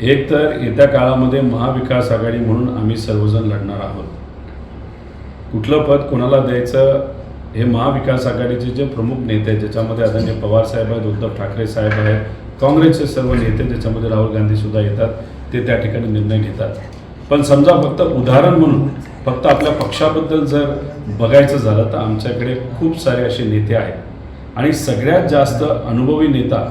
एक तर येत्या काळामध्ये महाविकास आघाडी म्हणून आम्ही सर्वजण लढणार आहोत. कुठलं पद कोणाला द्यायचं हे महाविकास आघाडीचे जे प्रमुख नेते आहेत ज्याच्यामध्ये आदरणीय पवार साहेब आहेत उद्धव ठाकरे साहेब आहेत काँग्रेसचे सर्व नेते ज्याच्यामध्ये राहुल गांधी सुद्धा येतात ते त्या ठिकाणी निर्णय घेतात. पण समजा फक्त उदाहरण म्हणून फक्त आपल्या पक्षाबद्दल जर बघायचं झालं तर आमच्याकडे खूप सारे असे नेते आहेत. आणि सगळ्यात जास्त अनुभवी नेता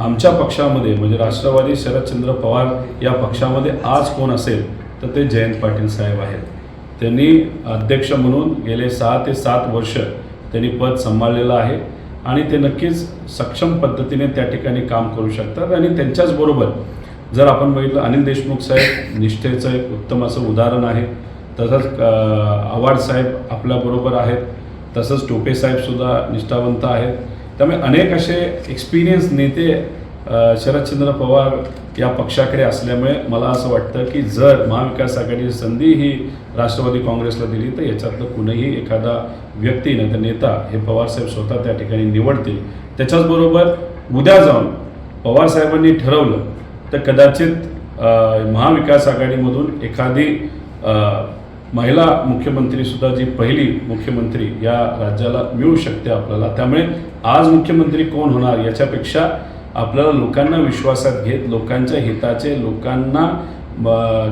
आमच्या पक्षामध्ये म्हणजे राष्ट्रवादी शरदचंद्र पवार या पक्षामध्ये आज कोण असेल तर ते जयंत पाटील साहेब आहेत. त्यांनी अध्यक्ष म्हणून गेले सहा ते सात वर्ष त्यांनी पद सांभाळलेलं आहे आणि ते नक्कीच सक्षम पद्धतीने त्या ठिकाणी काम करू शकतात आणि त्यांच्याचबरोबर जर आपण बघितलं अनिल देशमुख साहेब निष्ठेचं एक उत्तम असं उदाहरण आहे. तसंच आवाड आव्हाड साहेब आपल्याबरोबर आहेत. तसंच टोपे साहेबसुद्धा निष्ठावंत आहेत. त्यामुळे अनेक असे एक्सपिरियन्स नेते शरदचंद्र पवार या पक्षाकडे असल्यामुळे मला असं वाटतं की जर महाविकास आघाडीची संधी ही राष्ट्रवादी काँग्रेसला दिली तर याच्यातलं कुणीही एखादा व्यक्ती नाही तर नेता हे पवारसाहेब स्वतः त्या ठिकाणी निवडतील. त्याच्याचबरोबर उद्या जाऊन पवारसाहेबांनी ठरवलं तर कदाचित महाविकास आघाडीमधून एखादी महिला मुख्यमंत्रीसुद्धा जी पहिली मुख्यमंत्री या राज्याला मिळू शकते आपल्याला त्यामुळे आज मुख्यमंत्री कोण होणार याच्यापेक्षा आपल्याला लोकांना विश्वासात घेत लोकांच्या हिताचे लोकांना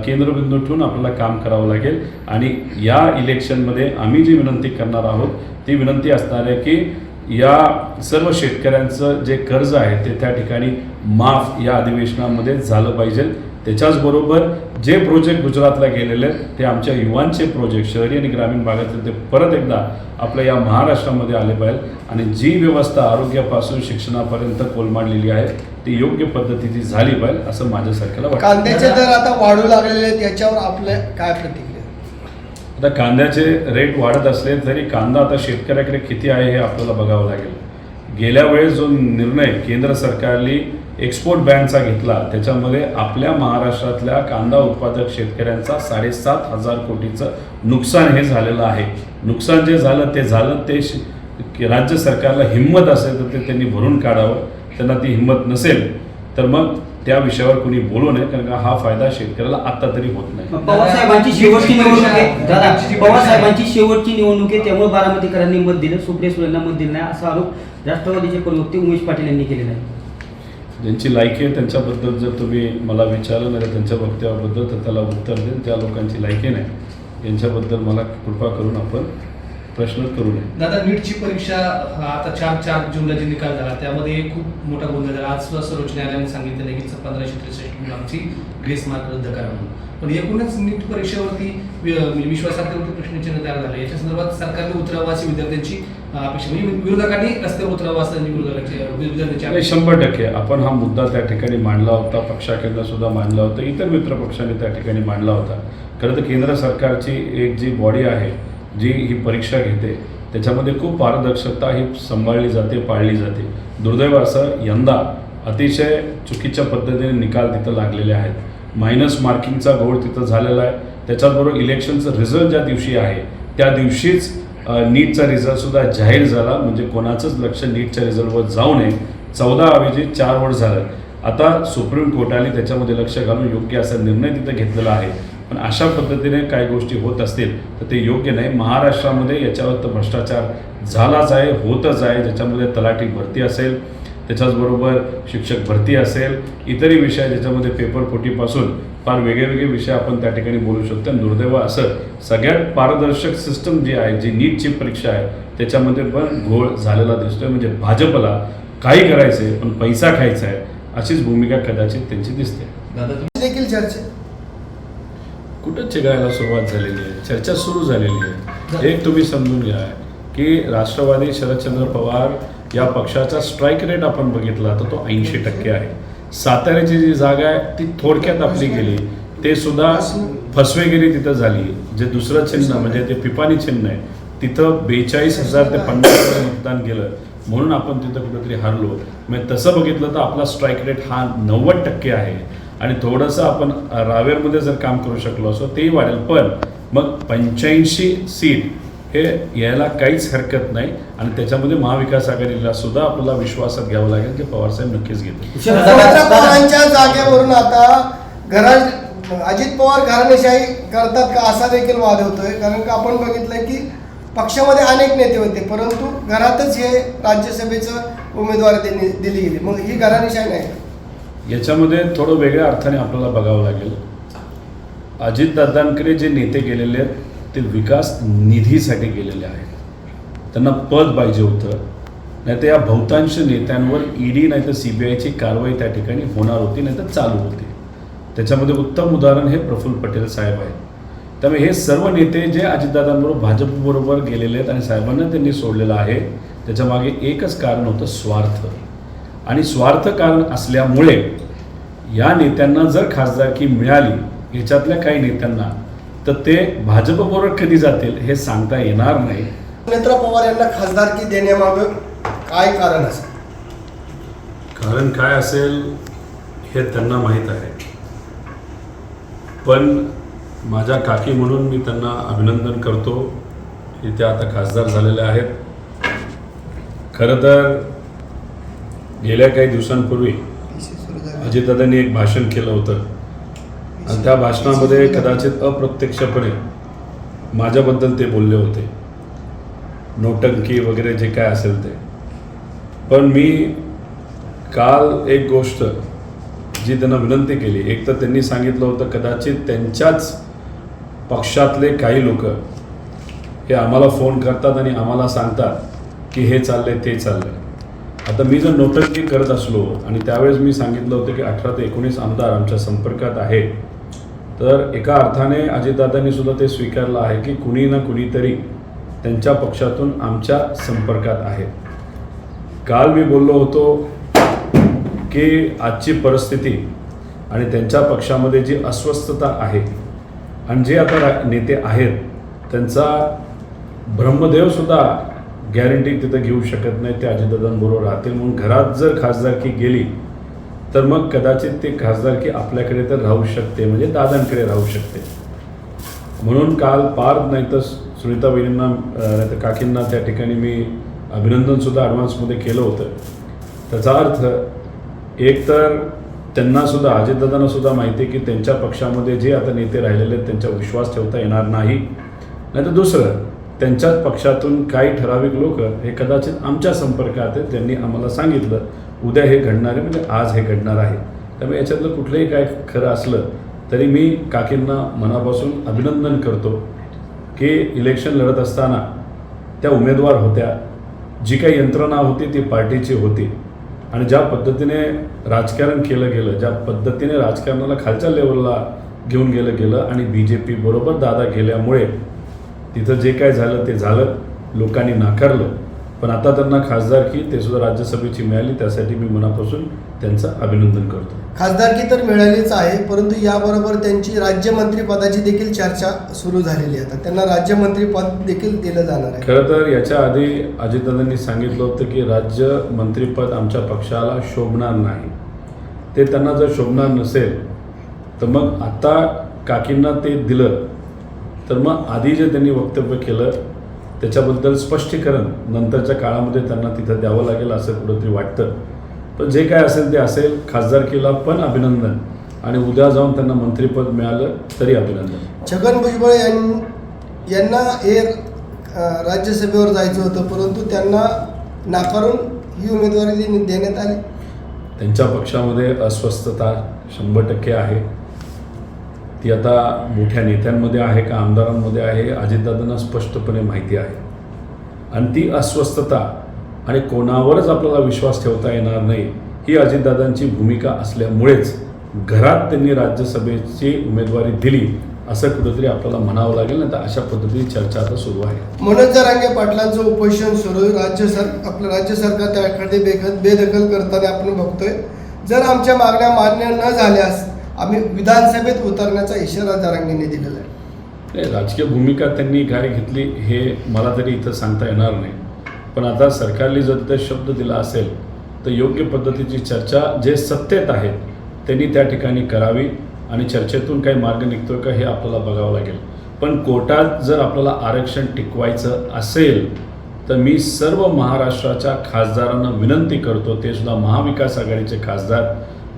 केंद्रबिंदू ठेवून आपल्याला काम करावं लागेल. आणि या इलेक्शनमध्ये आम्ही जी विनंती करणार आहोत ती विनंती असणार आहे की या सर्व शेतकऱ्यांचं जे कर्ज आहे ते त्या ठिकाणी माफ या अधिवेशनामध्ये झालं पाहिजे. त्याच्याचबरोबर जे प्रोजेक्ट गुजरातला गेलेले आहेत ते आमच्या युवांचे प्रोजेक्ट शहरी आणि ग्रामीण भागातील ते परत एकदा आपल्या या महाराष्ट्रामध्ये आले पाहिजे. आणि जी व्यवस्था आरोग्यापासून शिक्षणापर्यंत कोलमाडलेली आहे ती योग्य पद्धतीची झाली पाहिजे असं माझ्यासारख्याला वाटतं. कांद्याचे दर आता वाढू लागलेले आहेत याच्यावर आपल्या काय प्रतिक्रिया आता कांद्याचे रेट वाढत असले तरी कांदा आता शेतकऱ्याकडे किती आहे हे आपल्याला बघावं लागेल. गेल्या वेळेस जो निर्णय केंद्र सरकारने एक्सपोर्ट बॅनचा घेतला. त्याच्यामध्ये आपल्या महाराष्ट्रातल्या कांदा उत्पादक शेतकऱ्यांचा साडेसात हजार कोटीचं नुकसान हे झालेलं आहे. नुकसान जे झालं ते झालं ते राज्य सरकारला हिंमत असेल तर ते त्यांनी भरून काढावं. त्यांना ती हिंमत नसेल तर मग त्या विषयावर कुणी बोलू नये कारण का हा फायदा शेतकऱ्याला आता तरी होत नाही. पवार साहेबांची शेवटची निवडणूक आहे. दादा पवार साहेबांची शेवटची निवडणूक आहे त्यामुळे बारामतीकरांनी मत दिलं सुप्रिया सुळेंना मत दिलं नाही असा आरोप राष्ट्रवादीचे प्रवक्ते उमेश पाटील यांनी केलेला आहे. ज्यांची लायकी आहे त्यांच्याबद्दल जर तुम्ही मला विचारलं नाही त्यांच्या वक्तव्याबद्दल तर त्याला उत्तर देईन. त्या लोकांची लायकी नाही. यांच्याबद्दल मला कृपा करून आपण प्रश्न करू नये. दादा नीटची परीक्षा आता चार चार जूनला जे निकाल झाला त्यामध्ये खूप मोठा गोंधळ झाला. आज सुद्धा सर्वोच्च न्यायालयाने सांगितलं आहे की पंधराशे त्रेसष्ट मुलांची ग्रेस मार्क रद्द करा म्हणून. पण एकूणच नीट परीक्षेवरती म्हणजे विश्वासार्हतेवरती प्रश्नचिन्ह तयार झालं. याच्या संदर्भात सरकारने उतरावं अशी विद्यार्थ्यांची अपेक्षा म्हणजे विरोधकांनी रस्त्यावर उतरावं असं विरोधकांची शंभर टक्के. आपण हा मुद्दा त्या ठिकाणी मांडला होता पक्षाकडनं सुद्धा मांडला होता इतर मित्र पक्षांनी त्या ठिकाणी मांडला होता. खरं तर केंद्र सरकारची एक जी बॉडी आहे जी ही परीक्षा घेते त्याच्यामध्ये खूप पारदर्शकता ही सांभाळली जाते पाळली जाते. दुर्दैव असं यंदा अतिशय चुकीच्या पद्धतीने निकाल तिथं लागलेले आहेत. मायनस मार्किंगचा घोळ तिथं झालेला आहे. त्याच्याचबरोबर इलेक्शनचं रिझल्ट ज्या दिवशी आहे त्या दिवशीच नीटचा रिझल्टसुद्धा जाहीर झाला. म्हणजे कोणाचंच लक्ष नीटच्या रिझल्टवर जाऊ नये. चौदा ऐवजी चार वर झालं. आता सुप्रीम कोर्टाने त्याच्यामध्ये लक्ष घालून योग्य असा निर्णय तिथं घेतलेला आहे. पण अशा पद्धतीने काही गोष्टी होत असतील तर ते योग्य नाही. महाराष्ट्रामध्ये याच्यावर तर भ्रष्टाचार झालाच आहे होतच आहे. ज्याच्यामध्ये तलाठी भरती असेल त्याच्याचबरोबर शिक्षक भरती असेल इतरही विषय ज्याच्यामध्ये पेपरपोटीपासून फार वेगळे वेगळे विषय आपण त्या ठिकाणी बोलू शकतो. दुर्दैव असं सगळ्यात पारदर्शक सिस्टम जी आहे जी नीटची परीक्षा आहे त्याच्यामध्ये पण घोळ झालेला दिसतोय. म्हणजे भाजपला काही करायचं आहे पण पैसा खायचा आहे अशीच भूमिका कदाचित त्यांची दिसते. दादा तुम्ही देखील चर्चा कुठं चिघळायला सुरुवात झालेली आहे? चर्चा सुरू झालेली आहे. एक तुम्ही समजून घ्या की राष्ट्रवादी शरदचंद्र पवार या पक्षाचा स्ट्राईक रेट आपण बघितला तर तो ऐंशी टक्के आहे. साताऱ्याची जी जागा आहे ती थोडक्यात आपली गेली. ते सुद्धा फसवेगिरी तिथं झाली. जे दुसरं चिन्ह म्हणजे ते पिपाणी चिन्ह आहे तिथं बेचाळीस हजार ते पन्नास हजार मतदान गेलं. म्हणून आपण तिथं कुठेतरी हारलो. म्हणजे तसं बघितलं तर आपला स्ट्राईक रेट हा नव्वद टक्के आहे. आणि थोडंसं आपण रावेरमध्ये जर काम करू शकलो असो तेही वाढेल. पण मग पंच्याऐंशी सीट हे यायला काहीच हरकत नाही आणि त्याच्यामध्ये महाविकास आघाडीला सुद्धा आपल्याला विश्वासात घ्यावं लागेल की पवारसाहेब नक्कीच घेतील. पवारांच्या जागेवरून आता घरा अजित पवार घराणेशाही करतात का असा देखील वाद होतोय. कारण का आपण बघितलंय की पक्षामध्ये अनेक नेते होते परंतु घरातच हे राज्यसभेचं उमेदवारी दिली गेली. मग ही घराणेशाही नाही? याच्यामध्ये थोडं वेगळ्या अर्थाने आपल्याला बघावं लागेल. अजितदादांकडे जे नेते गेलेले आहेत ते विकास निधीसाठी गेलेले आहेत. त्यांना पद पाहिजे होतं. नाही तर या बहुतांश नेत्यांवर ईडी नाही तर सी बी आयची कारवाई त्या ठिकाणी होणार होती नाही तर चालू होती. त्याच्यामध्ये उत्तम उदाहरण हे प्रफुल्ल पटेल साहेब आहेत. त्यामुळे हे सर्व नेते जे अजितदादांबरोबर भाजपबरोबर गेलेले आहेत आणि साहेबांना त्यांनी सोडलेलं आहे त्याच्यामागे एकच कारण होतं स्वार्थ. आणि स्वार्थ कारण असल्यामुळे या नेत्यांना जर खासदारकी मिळाली याच्यातल्या काही नेत्यांना तर ते भाजपबरोबर कधी जातील हे सांगता येणार नाही. सुनेत्रा पवार यांना खासदारकी देण्यामागं काय कारण असेल? कारण काय असेल हे त्यांना माहीत आहे. पण माझ्या काकी म्हणून मी त्यांना अभिनंदन करतो की त्या आता खासदार झालेल्या आहेत. खरं तर गेल्या काही दिवसांपूर्वी अजितदादांनी एक भाषण केलं होतं. आणि त्या भाषणामध्ये कदाचित अप्रत्यक्षपणे माझ्याबद्दल ते बोलले होते. नोटंकी वगैरे जे काय असेल ते. पण मी काल एक गोष्ट जी त्यांना विनंती केली. एक तर त्यांनी सांगितलं होतं कदाचित त्यांच्याच पक्षातले काही लोक हे आम्हाला फोन करतात आणि आम्हाला सांगतात की हे चाललंय ते चाललंय. आता मी जर नोटंकी करत असलो आणि त्यावेळेस मी सांगितलं होतं की अठरा ते एकोणीस आमदार आमच्या संपर्कात आहे तर एका अर्थाने अजितदादांनी सुद्धा ते स्वीकारलं आहे की कुणी ना कुणीतरी त्यांच्या पक्षातून आमच्या संपर्कात आहे. काल मी बोललो होतो की आजची परिस्थिती आणि त्यांच्या पक्षामध्ये जी अस्वस्थता आहे आणि जे आता नेते आहेत त्यांचा ब्रह्मदेवसुद्धा गॅरंटी तिथं घेऊ शकत नाही ते अजितदादांबरोबर राहतील. म्हणून घरात जर खासदारकी गेली तर मग कदाचित ते खासदारकी आपल्याकडे तर राहू शकते म्हणजे दादांकडे राहू शकते. म्हणून काल पार नाही तर सुनीता बहिणींना नाही तर काकींना त्या ठिकाणी मी अभिनंदनसुद्धा ॲडव्हान्समध्ये केलं होतं. त्याचा अर्थ एक तर त्यांनासुद्धा अजितदादांनासुद्धा माहिती आहे की त्यांच्या पक्षामध्ये जे आता नेते राहिलेले आहेत त्यांच्यावर विश्वास ठेवता येणार नाही. नाही तर दुसरं त्यांच्याच पक्षातून काही ठराविक लोक हे कदाचित आमच्या संपर्कात आहेत त्यांनी आम्हाला सांगितलं उद्या हे घडणार आहे म्हणजे आज हे घडणार आहे. त्यामुळे याच्यातलं कुठलंही काय खरं असलं तरी मी काकींना मनापासून अभिनंदन करतो की इलेक्शन लढत असताना त्या उमेदवार होत्या जी काही यंत्रणा होती ती पार्टीची होती. आणि ज्या पद्धतीने राजकारण केलं गेलं ज्या पद्धतीने राजकारणाला खालच्या लेवलला घेऊन गेलं गेलं आणि बी जे पी बरोबर दादा गेल्यामुळे तिथं जे काय झालं ते झालं लोकांनी नाकारलं. पण आता त्यांना खासदारकी ते सुद्धा राज्यसभेची मिळाली त्यासाठी मी मनापासून त्यांचं अभिनंदन करतो. खासदारकी तर मिळालीच आहे परंतु याबरोबर त्यांची राज्यमंत्री पदाची देखील चर्चा सुरू झालेली आहे. आता त्यांना राज्यमंत्री पद देखील दिलं जाणार आहे. खरं तर याच्या आधी अजितदादांनी सांगितलं होतं की राज्य मंत्रिपद आमच्या पक्षाला शोभणार नाही. ते त्यांना जर शोभणार नसेल तर मग आता काकींना ते दिलं तर मग आधी जे त्यांनी वक्तव्य केलं त्याच्याबद्दल स्पष्टीकरण नंतरच्या काळामध्ये त्यांना तिथं द्यावं लागेल असं कुठंतरी वाटतं. पण जे काय असेल ते असेल खासदारकीला पण अभिनंदन. आणि उद्या जाऊन त्यांना मंत्रिपद मिळालं तरी अभिनंदन. छगन भुजबळ यांना हे राज्यसभेवर जायचं होतं परंतु त्यांना नाकारून ही उमेदवारी देण्यात आली. त्यांच्या पक्षामध्ये अस्वस्थता शंभर टक्के आहे. ती आता मोठ्या नेत्यांमध्ये आहे का आमदारांमध्ये आहे अजितदादांना स्पष्टपणे माहिती आहे. आणि ती अस्वस्थता आणि कोणावरच आपल्याला विश्वास ठेवता येणार नाही ही अजितदादांची भूमिका असल्यामुळेच घरात त्यांनी राज्यसभेची उमेदवारी दिली असं कुठंतरी आपल्याला म्हणावं लागेल ना तर अशा पद्धतीची चर्चा आता सुरू आहे. मनोज जरांगे पाटलांचं उपोषण सुरू राज्य सर आपलं राज्य सरकार त्याकडे बेख बेदखल करताना आपण बघतोय. जर आमच्या मागण्या मान्य न झाल्यास आम्ही विधानसभेत उतरण्याचा इशारा जरांगेंनी दिलेला आहे. नाही राजकीय भूमिका त्यांनी काय घेतली हे मला तरी इथं सांगता येणार नाही. पण आता सरकारने जर तिथे शब्द दिला असेल तर योग्य पद्धतीची चर्चा जे सत्तेत आहेत त्यांनी त्या ठिकाणी करावी आणि चर्चेतून काही मार्ग निघतोय का हे आपल्याला बघावं लागेल. पण कोर्टात जर आपल्याला आरक्षण टिकवायचं असेल तर मी सर्व महाराष्ट्राच्या खासदारांना विनंती करतो ते सुद्धा महाविकास आघाडीचे खासदार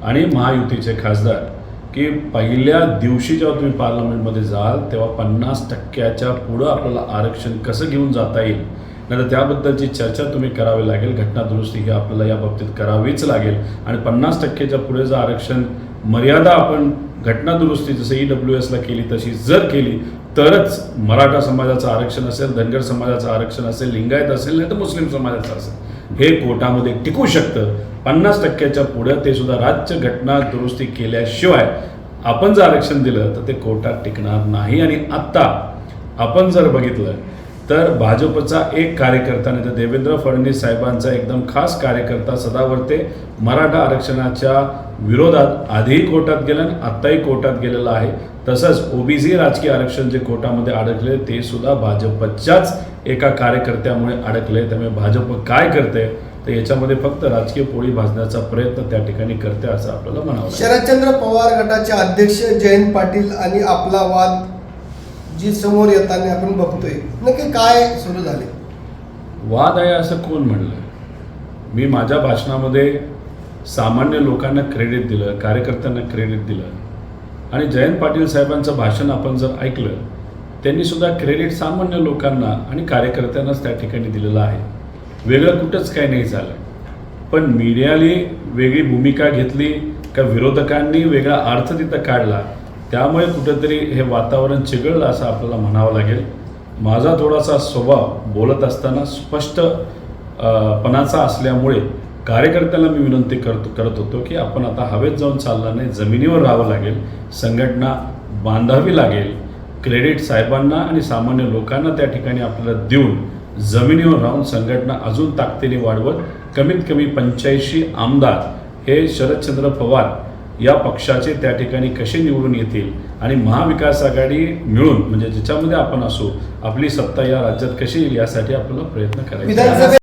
आणि महायुतीचे खासदार की पहिल्या दिवशी जेव्हा तुम्ही पार्लमेंटमध्ये जाल तेव्हा पन्नास टक्क्याच्या पुढं आपल्याला आरक्षण कसं घेऊन जाता येईल? नाही तर त्याबद्दलची चर्चा तुम्ही करावी लागेल. घटनादुरुस्ती ही आपल्याला या बाबतीत करावीच लागेल. आणि पन्नास टक्क्याच्या पुढे जर आरक्षण मर्यादा आपण घटनादुरुस्ती जसं ई डब्ल्यू एसला केली तशी जर केली तरच मराठा समाजाचं आरक्षण असेल धनगर समाजाचं आरक्षण असेल लिंगायत असेल नाही तर मुस्लिम समाजाचं असेल. हे कोर्टामध्ये टिकू शकतं. पन्नास टक्क्याच्या पुढं ते सुद्धा राज्य घटना दुरुस्ती केल्याशिवाय आपण जर आरक्षण दिलं तर ते कोर्टात टिकणार नाही. आणि आत्ता आपण जर बघितलं तर भाजपचा एक कार्यकर्ता नेता तर देवेंद्र फडणवीस साहेबांचा एकदम खास कार्यकर्ता सदावर्ते मराठा आरक्षणाच्या विरोधात आधीही कोर्टात गेला आणि आत्ताही कोर्टात गेलेला आहे. तसंच ओबीसी राजकीय आरक्षण जे कोर्टामध्ये अडकले ते सुद्धा भाजपच्याच एका कार्यकर्त्यामुळे अडकले. त्यामुळे भाजप काय करते तर याच्यामध्ये फक्त राजकीय पोळी भाजण्याचा प्रयत्न त्या ठिकाणी करते असं आपल्याला म्हणावं शरदचंद्र पवार गटाचे अध्यक्ष जयंत पाटील आणि आपला वाद जी समोर येताना आपण बघतोय नक्की काय सुरू झाले? वाद आहे असं कोण म्हणलं? मी माझ्या भाषणामध्ये सामान्य लोकांना क्रेडिट दिलं कार्यकर्त्यांना क्रेडिट दिलं. आणि जयंत पाटील साहेबांचं भाषण आपण जर ऐकलं त्यांनी सुद्धा क्रेडिट सामान्य लोकांना आणि कार्यकर्त्यांनाच त्या ठिकाणी दिलेलं आहे. वेगळं कुठंच काही नाही झालं. पण मीडियाने वेगळी भूमिका घेतली का विरोधकांनी वेगळा अर्थ तिथं काढला त्यामुळे कुठंतरी हे वातावरण चिघळलं असं आपल्याला म्हणावं लागेल. माझा थोडासा स्वभाव बोलत असताना स्पष्ट पणाचा असल्यामुळे कार्यकर्त्याला मी विनंती करतो करत होतो की आपण आता हवेत जाऊन चालला नाही जमिनीवर राहावं लागेल संघटना बांधावी लागेल क्रेडिट साहेबांना आणि सामान्य लोकांना त्या ठिकाणी आपल्याला देऊन जमिनीवर राहून संघटना अजून ताकदीने वाढवत कमीत कमी पंच्याऐंशी आमदार हे शरदचंद्र पवार या पक्षाचे त्या ठिकाणी कसे निवडून येतील आणि महाविकास आघाडी मिळून म्हणजे ज्याच्यामध्ये आपण असू आपली सत्ता या राज्यात कशी येईल यासाठी आपल्याला प्रयत्न करायचा